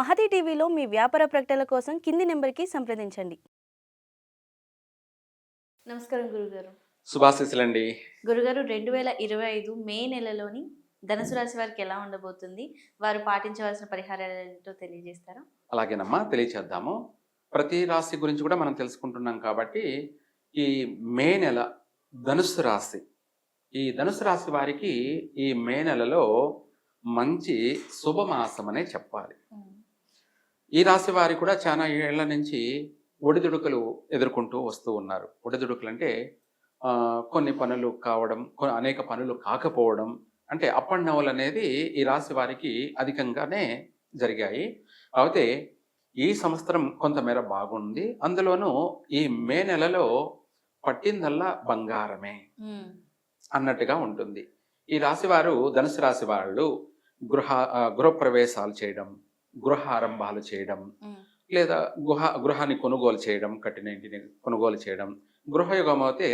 మహతి టీవీలో మీ వ్యాపార ప్రకటనల కోసం కింది నెంబర్కి సంప్రదించండి. నమస్కారం గురుగారు. శుభాశీస్సులండి. గురుగారు రెండు వేల ఇరవై ఐదు మే నెలలోని ధనుసు రాశి వారికి ఎలా ఉండబోతుంది? వారు పాటించవలసిన పరిహారాలు ఏంటో తెలియజేస్తారా? అలాగేనమ్మా తెలియచేద్దాము. ప్రతి రాశి గురించి కూడా మనం తెలుసుకుంటున్నాం కాబట్టి ఈ మే నెల ధనుస్సు రాశి. ఈ ధనుసు రాశి వారికి ఈ మే నెలలో మంచి శుభమాసం అనే చెప్పాలి ఈ రాశి వారి కూడా చాలా ఏళ్ళ నుంచి ఒడిదుడుకులు ఎదుర్కొంటూ వస్తూ ఉన్నారు. ఒడిదుడుకులు అంటే కొన్ని పనులు కావడం కొన్ని అనేక పనులు కాకపోవడం అంటే అప్ అండ్ డౌన్ అనేది ఈ రాశి వారికి అధికంగానే జరిగాయి. అయితే ఈ సంవత్సరం కొంతమేర బాగుంది. అందులోనూ ఈ మే నెలలో పట్టిందల్లా బంగారమే అన్నట్టుగా ఉంటుంది. ఈ రాశి వారు ధనుసు రాశి వాళ్ళు గృహ గృహప్రవేశాలు చేయడం గృహ ఆరంభాలు చేయడం లేదా గృహ గృహాన్ని కొనుగోలు చేయడం కట్టిన ఇంటిని కొనుగోలు చేయడం గృహయుగం అయితే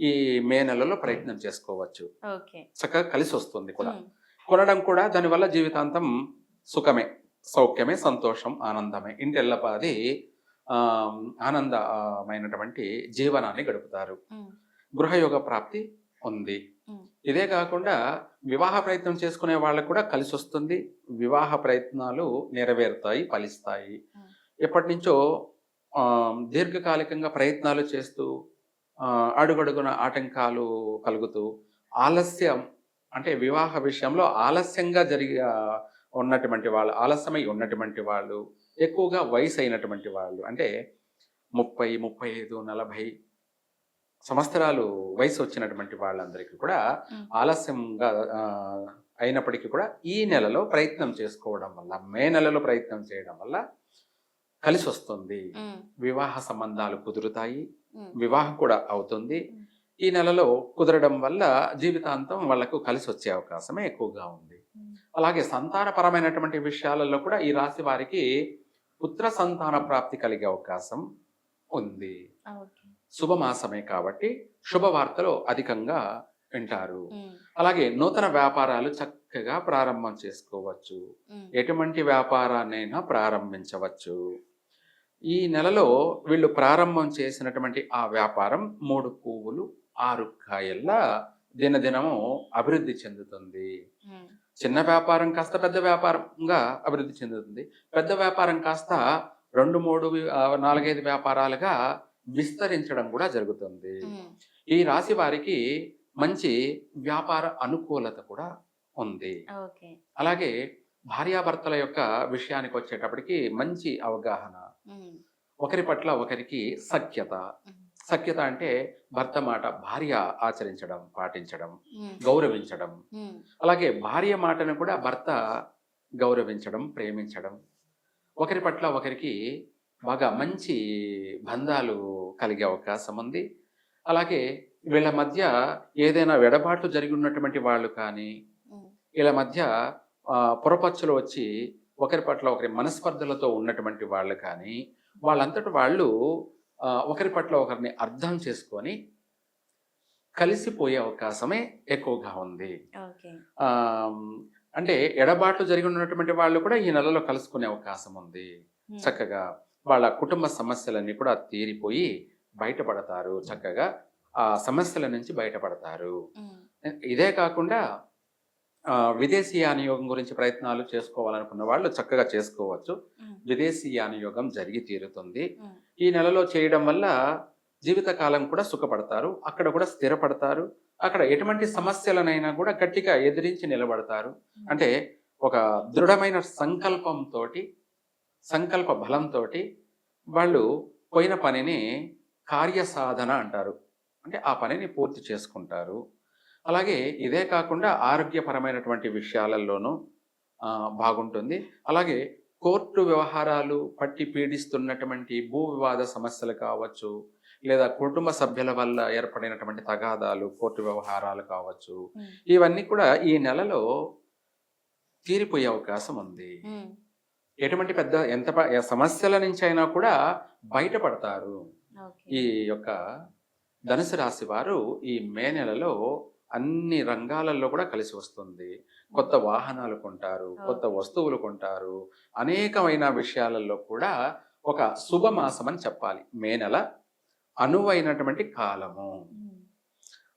ఈ మే నెలలో ప్రయత్నం చేసుకోవచ్చు. చక్కగా కలిసి వస్తుంది కూడా. కొనడం కూడా దానివల్ల జీవితాంతం సుఖమే సౌఖ్యమే సంతోషం ఆనందమే. ఇంటెల్లపాది ఆ, ఆనందమైనటువంటి జీవనాన్ని గడుపుతారు. గృహయోగ ప్రాప్తి ఉంది. ఇదే కాకుండా వివాహ ప్రయత్నం చేసుకునే వాళ్ళకు కూడా కలిసి వస్తుంది వివాహ ప్రయత్నాలు నెరవేరుతాయి ఫలిస్తాయి. ఎప్పటి నుంచో దీర్ఘకాలికంగా ప్రయత్నాలు చేస్తూ అడుగడుగున ఆటంకాలు కలుగుతూ ఆలస్యం అంటే వివాహ విషయంలో ఆలస్యంగా జరిగి ఉన్నటువంటి వాళ్ళు ఆలస్యమై ఉన్నటువంటి వాళ్ళు ఎక్కువగా వయసు అయినటువంటి వాళ్ళు అంటే ముప్పై ముప్పై ఐదు నలభై సంవత్సరాలు వయసు వచ్చినటువంటి వాళ్ళందరికీ కూడా. ఆలస్యంగా అయినప్పటికీ కూడా ఈ నెలలో ప్రయత్నం చేసుకోవడం వల్ల మే నెలలో ప్రయత్నం చేయడం వల్ల కలిసి వస్తుంది. వివాహ సంబంధాలు కుదురుతాయి. వివాహం కూడా అవుతుంది. ఈ నెలలో కుదరడం వల్ల జీవితాంతం వాళ్ళకు కలిసి వచ్చే అవకాశమే ఎక్కువగా ఉంది. అలాగే సంతానపరమైనటువంటి విషయాలలో కూడా ఈ రాశి వారికి పుత్ర సంతాన ప్రాప్తి కలిగే అవకాశం ఉంది. శుభమాసమే కాబట్టి శుభవార్తలు అధికంగా వింటారు. అలాగే నూతన వ్యాపారాలు చక్కగా ప్రారంభం చేసుకోవచ్చు. ఎటువంటి వ్యాపారాన్నైనా ప్రారంభించవచ్చు. ఈ నెలలో వీళ్ళు ప్రారంభం చేసినటువంటి ఆ వ్యాపారం మూడు పువ్వులు ఆరు కాయల్లా దినదినము అభివృద్ధి చెందుతుంది. చిన్న వ్యాపారం కాస్త పెద్ద వ్యాపారంగా అభివృద్ధి చెందుతుంది. పెద్ద వ్యాపారం కాస్త రెండు మూడు నాలుగైదు వ్యాపారాలుగా విస్తరించడం కూడా జరుగుతుంది. ఈ రాశి వారికి మంచి వ్యాపార అనుకూలత కూడా ఉంది. అలాగే భార్యాభర్తల యొక్క విషయానికి వచ్చేటప్పటికి మంచి అవగాహన. ఒకరి పట్ల ఒకరికి సఖ్యత. సఖ్యత అంటే భర్త మాట భార్య ఆచరించడం పాటించడం గౌరవించడం. అలాగే భార్య మాటను కూడా భర్త గౌరవించడం ప్రేమించడం. ఒకరి పట్ల ఒకరికి బాగా మంచి బంధాలు కలిగే అవకాశం ఉంది. అలాగే వీళ్ళ మధ్య ఏదైనా వెడబాట్లు జరిగి ఉన్నటువంటి వాళ్ళు కానీ వీళ్ళ మధ్య పొరపచ్చులు వచ్చి ఒకరి పట్ల ఒకరి మనస్పర్ధలతో ఉన్నటువంటి వాళ్ళు కానీ వాళ్ళంతటి వాళ్ళు ఒకరి పట్ల ఒకరిని అర్థం చేసుకొని కలిసిపోయే అవకాశమే ఎక్కువగా ఉంది. అంటే ఎడబాట్లు జరిగి ఉన్నటువంటి వాళ్ళు కూడా ఈ నెలలో కలుసుకునే అవకాశం ఉంది. చక్కగా వాళ్ళ కుటుంబ సమస్యలన్నీ కూడా తీరిపోయి బయటపడతారు చక్కగా ఆ సమస్యల నుంచి బయటపడతారు. ఇదే కాకుండా ఆ, విదేశీయాన యోగం గురించి ప్రయత్నాలు చేసుకోవాలనుకున్న వాళ్ళు చక్కగా చేసుకోవచ్చు. విదేశీయాన యోగం జరిగి తీరుతుంది. ఈ నెలలో చేయడం వల్ల జీవితకాలం కూడా సుఖపడతారు అక్కడ కూడా స్థిరపడతారు అక్కడ ఎటువంటి సమస్యలనైనా కూడా గట్టిగా ఎదిరించి నిలబడతారు. అంటే ఒక దృఢమైన సంకల్పంతో సంకల్ప బలంతో వాళ్ళు పోయిన పనిని కార్యసాధన అంటారు. అంటే ఆ పనిని పూర్తి చేసుకుంటారు. అలాగే ఇదే కాకుండా ఆరోగ్యపరమైనటువంటి విషయాలలోనూ బాగుంటుంది. అలాగే కోర్టు వ్యవహారాలు పట్టి పీడిస్తున్నటువంటి భూ వివాద సమస్యలు కావచ్చు లేదా కుటుంబ సభ్యుల వల్ల ఏర్పడినటువంటి తగాదాలు కోర్టు వ్యవహారాలు కావచ్చు ఇవన్నీ కూడా ఈ నెలలో తీరిపోయే అవకాశం ఉంది. ఎటువంటి పెద్ద ఎంత సమస్యల నుంచి అయినా కూడా బయటపడతారు. ఈ యొక్క ధనుసు రాశి వారు ఈ మే నెలలో అన్ని రంగాలలో కూడా కలిసి వస్తుంది. కొత్త వాహనాలు కొంటారు కొత్త వస్తువులు కొంటారు. అనేకమైన విషయాలలో కూడా ఒక శుభమాసం అని చెప్పాలి. మే నెల అనువైనటువంటి కాలము.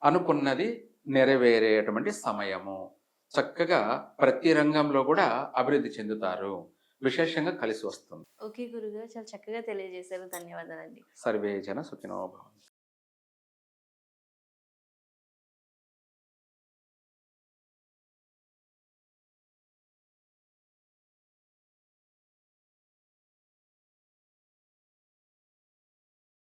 అనుకున్నది నెరవేరేటువంటి సమయము. చక్కగా ప్రతి రంగంలో కూడా అభివృద్ధి చెందుతారు. విశేషంగా కలిసి వస్తుంది. ఓకే గురుగారు చాలా చక్కగా తెలియజేశారు. ధన్యవాదాలండి. సర్వే జన సుఖినో భవంతు.